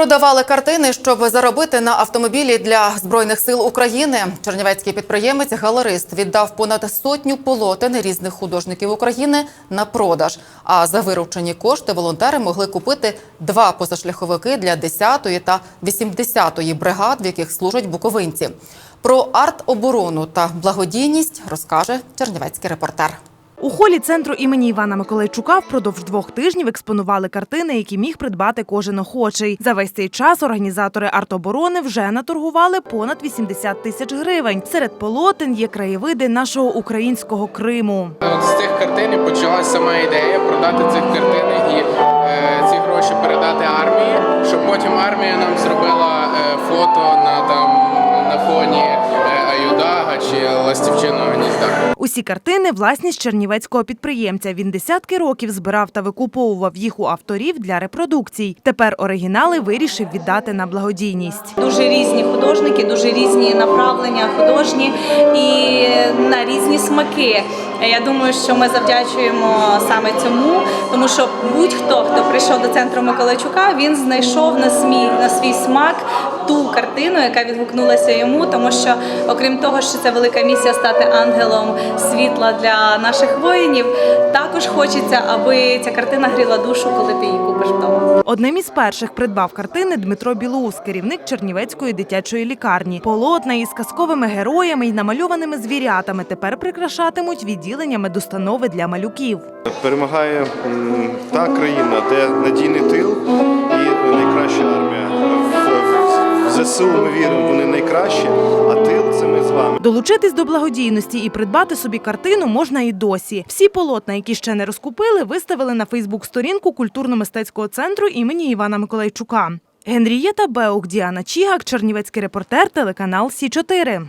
Продавали картини, щоб заробити на автомобілі для збройних сил України. Чернівецький підприємець галерист віддав понад сотню полотен різних художників України на продаж. А за виручені кошти волонтери могли купити два позашляховики для 10-ї та 80-ї бригад, в яких служать буковинці. Про арт-оборону та благодійність розкаже чернівецький репортер. У холі центру імені Івана Миколайчука впродовж двох тижнів експонували картини, які міг придбати кожен охочий. За весь цей час організатори артоборони вже наторгували понад 80 тисяч гривень. Серед полотен є краєвиди нашого українського Криму. От з цих картин почалася моя ідея продати цих картин і Ластівчиного гнізда. Усі картини власність чернівецького підприємця. Він десятки років збирав та викуповував їх у авторів для репродукцій. Тепер оригінали вирішив віддати на благодійність. Дуже різні художники, дуже різні направлення художні і на різні смаки. Я думаю, що ми завдячуємо саме цьому, тому що будь-хто, хто прийшов до центру Миколайчука, він знайшов на свій на свій смак ту картину, яка відгукнулася йому, тому що, окрім того, що це велика місія стати ангелом світла для наших воїнів, також хочеться, аби ця картина гріла душу, коли ти її купиш вдома. Одним із перших придбав картини Дмитро Білоус, керівник Чернівецької дитячої лікарні. Полотна із казковими героями і намальованими звірятами тепер прикрашатимуть відділення медустанови для малюків. Перемагає та країна, де надійний тил і найкраща армія. В, в ЗСУ ми віримо, вони найкращі, а тил це ми з вами. Долучитись до благодійності і придбати собі картину можна і досі. Всі полотна, які ще не розкупили, виставили на Фейсбук-сторінку культурно-мистецького центру імені Івана Миколайчука. Генрієта Беук, Діана Чігак, Чернівецький репортер, телеканал Сі 4